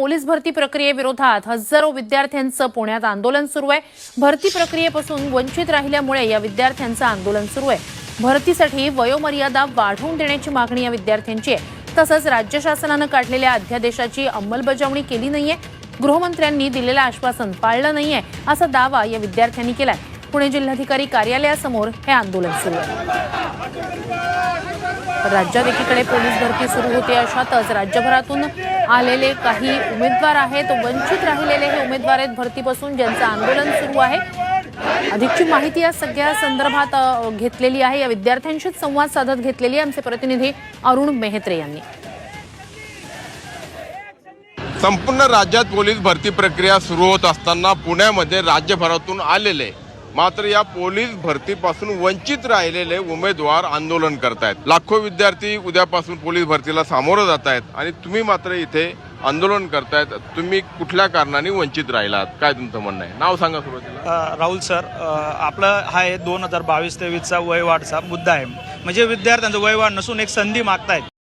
Police भरती प्रक्रियेविरोधात हजारो विद्यार्थ्यांचं पुण्यात आंदोलन सुरू आहे. भरती प्रक्रियेपासून वंचित राहिल्यामुळे या विद्यार्थ्यांचं आंदोलन सुरू आहे. भरतीसाठी वयोमर्यादा वाढवून देण्याची मागणी या विद्यार्थ्यांची आहे. तसंच राज्य शासनानं काढलेल्या अध्यादेशाची अंमलबजावणी केली नाहीये. गृहमंत्र्यांनी दिलेलं आश्वासन पाळलं नाहीये असा दावा या विद्यार्थ्यांनी केलाय. पुणे जिल्हाधिकारी कार्यालयासमोर हे आंदोलन सुरू आहे. राज्यात एकीकडे पोलीस भरती सुरू होते अशातच राज्यभरातून आलेले काही उमेदवार आहेत वंचित राहिलेले हे उमेदवार आहेत भरतीपासून ज्यांचं आंदोलन सुरू आहे. अधिकची माहिती या सगळ्या संदर्भात घेतलेली आहे. या विद्यार्थ्यांशीच संवाद साधत घेतलेली आहे आमचे प्रतिनिधी अरुण मेहत्रे यांनी. संपूर्ण राज्यात पोलीस भरती प्रक्रिया सुरू होत असताना पुण्यामध्ये राज्यभरातून आलेले मात्र या पोलीस भरतीपासून वंचित राहिलेले उमेदवार आंदोलन करतायत. लाखो विद्यार्थी उद्यापासून पोलीस भरतीला सामोरं जात आहेत आणि तुम्ही मात्र इथे आंदोलन करतायत. तुम्ही कुठल्या कारणाने वंचित राहिलात? काय तुमचं म्हणणं आहे? नाव सांगा सुरुवातीला. राहुल सर आपलं हा आहे दोन हजार बावीस तेवीसचा वयवाढचा मुद्दा आहे. म्हणजे विद्यार्थ्यांचं वयवाढ नसून एक संधी मागतायत.